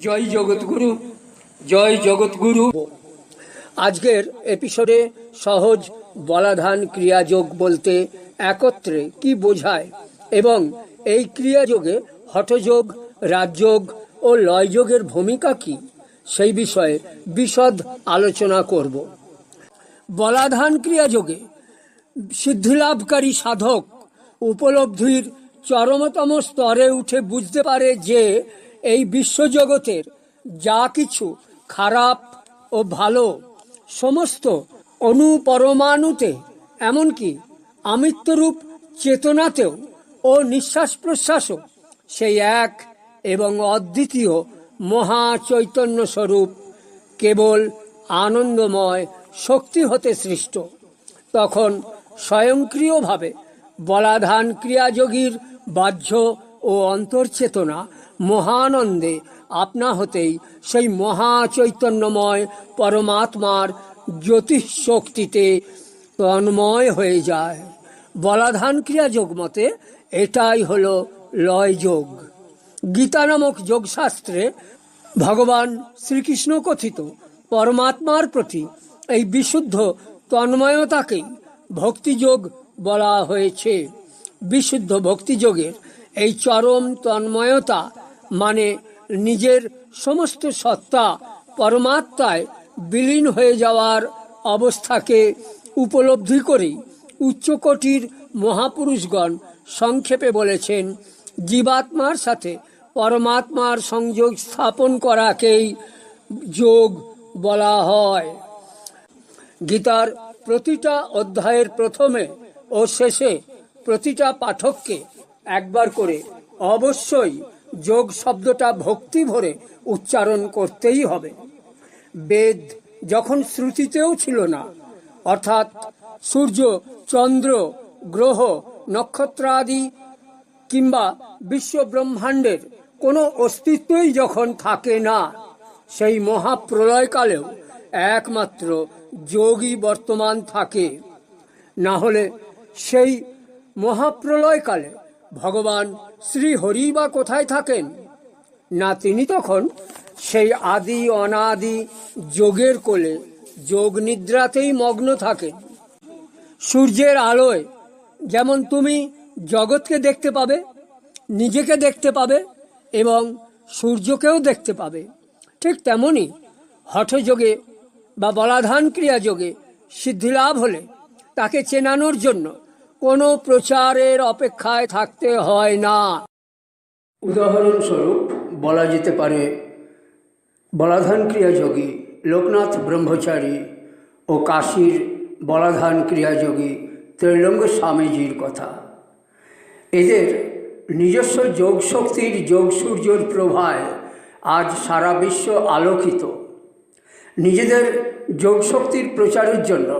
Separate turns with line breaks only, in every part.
জয় জগৎগুরু জয় জগৎগুরু। আজকের এপিসোডে সহজ বলাধান ক্রিয়াযোগ বলতে একত্রে কি বোঝায় এবং এই ক্রিয়াযোগে হঠযোগ, রাজযোগ ও লয়যোগের ভূমিকা কি সেই বিষয়ে বিশদ আলোচনা করব। বলাধান ক্রিয়াযোগে সিদ্ধিলাভকারী সাধক উপলব্ধির চরমতম স্তরে উঠে বুঝতে পারে যে এই বিশ্বজগতের যা কিছু খারাপ ও ভালো, সমস্ত অনুপরমাণুতে, এমনকি আমিত্বরূপ চেতনাতেও ও নিঃশ্বাস প্রশ্বাসও সেই এক এবং অদ্বিতীয় মহা চৈতন্য স্বরূপ কেবল আনন্দময় শক্তি হতে সৃষ্ট। তখন স্বয়ংক্রিয়ভাবে বলাধান ক্রিয়াযোগীর বাহ্য ও অন্তর্চেতনা মহানন্দে আপনা হতেই সেই মহা চৈতন্যময় পরমাত্মার জ্যোতিষ শক্তিতে তন্ময় হয়ে যায়। বলাধান ক্রিয়াযোগ মতে এটাই হলো লয় যোগ গীতা নামক যোগশাস্ত্রে ভগবান শ্রীকৃষ্ণ কথিত পরমাত্মার প্রতি এই বিশুদ্ধ তন্ময়তাকেই ভক্তিযোগ বলা হয়েছে। বিশুদ্ধ ভক্তিযোগের এই চরম তন্ময়তা মানে নিজের সমস্ত সত্তা পরমাত্মায় বিলীন হয়ে যাওয়ার অবস্থাকে উপলব্ধি করেই উচ্চকোটির মহাপুরুষগণ সংক্ষেপে বলেছেন, জীবাত্মার সাথে পরমাত্মার সংযোগ স্থাপন করাকেই যোগ বলা হয়। গীতার প্রতিটা অধ্যায়ের প্রথমে ও শেষে প্রতিটা পাঠককে একবার করে অবশ্যই যোগ শব্দটা ভক্তি ভরে উচ্চারণ করতেই হবে। বেদ যখন শ্রুতিতেও ছিল না, অর্থাৎ সূর্য, চন্দ্র, গ্রহ, নক্ষত্রাদি কিংবা বিশ্ব ব্রহ্মাণ্ডের কোনো অস্তিত্বই যখন থাকে না, সেই মহাপ্রলয়কালেও একমাত্র যোগই বর্তমান থাকে। না হলে সেই মহাপ্রলয়কালে ভগবান শ্রী হরি বা কোথায় থাকেন? না, তিনি তখন সেই আদি অনাদি যোগের কোলে, যোগ নিদ্রাতেই মগ্ন থাকেন। সূর্যের আলোয় যেমন তুমি জগৎকে দেখতে পাবে, নিজেকে দেখতে পাবে এবং সূর্যকেও দেখতে পাবে, ঠিক তেমনি হঠযোগে বা বলাধান ক্রিয়া যোগে সিদ্ধিলাভ হলে তাকে চেনানোর জন্য কোনো প্রচারের অপেক্ষায় থাকতে হয় না। উদাহরণস্বরূপ বলা যেতে পারে, বলাধান ক্রিয়াযোগী লোকনাথ ব্রহ্মচারী ও কাশীর বলাধান ক্রিয়াযোগী ত্রৈলঙ্গ স্বামীজির কথা। এদের নিজস্ব যোগ শক্তির যোগ সূর্যর প্রভায় আজ সারা বিশ্ব আলোকিত। নিজেদের যোগশক্তির প্রচারের জন্য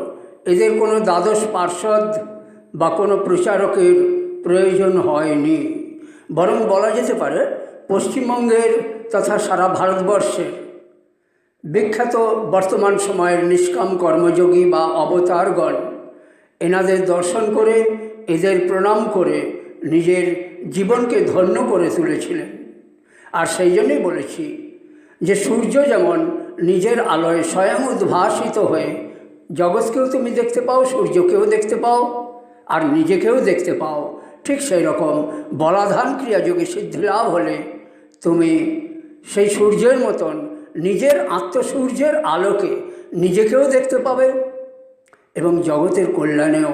এদের কোনো দ্বাদশ পার্ষদ বা কোনো প্রচারকের প্রয়োজন হয়নি। বরং বলা যেতে পারে, পশ্চিমবঙ্গের তথা সারা ভারতবর্ষের বিখ্যাত বর্তমান সময়ের নিষ্কাম কর্মযোগী বা অবতারগণ, এনাদের দর্শন করে, এদের প্রণাম করে, নিজের জীবনকে ধন্য করে তুলেছিলেন। আর সেই জন্যই বলেছি যে সূর্য যেমন নিজের আলোয় স্বয়ং উদ্ভাসিত হয়ে, জগৎকেও তুমি দেখতে পাও, সূর্যকেও দেখতে পাও আর নিজেকেও দেখতে পাও। ঠিক সেই রকম বলাধান ক্রিয়াযোগে সিদ্ধি লাভ হলে তুমি সেই সূর্যের মতন নিজের আত্মসূর্যের আলোকে নিজেকেও দেখতে পাবে এবং জগতের কল্যাণেও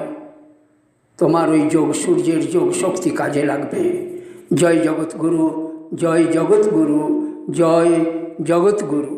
তোমার ওই যোগ সূর্যের যোগ শক্তি কাজে লাগবে। জয় জগৎগুরু জয় জগৎগুরু জয় জগৎগুরু।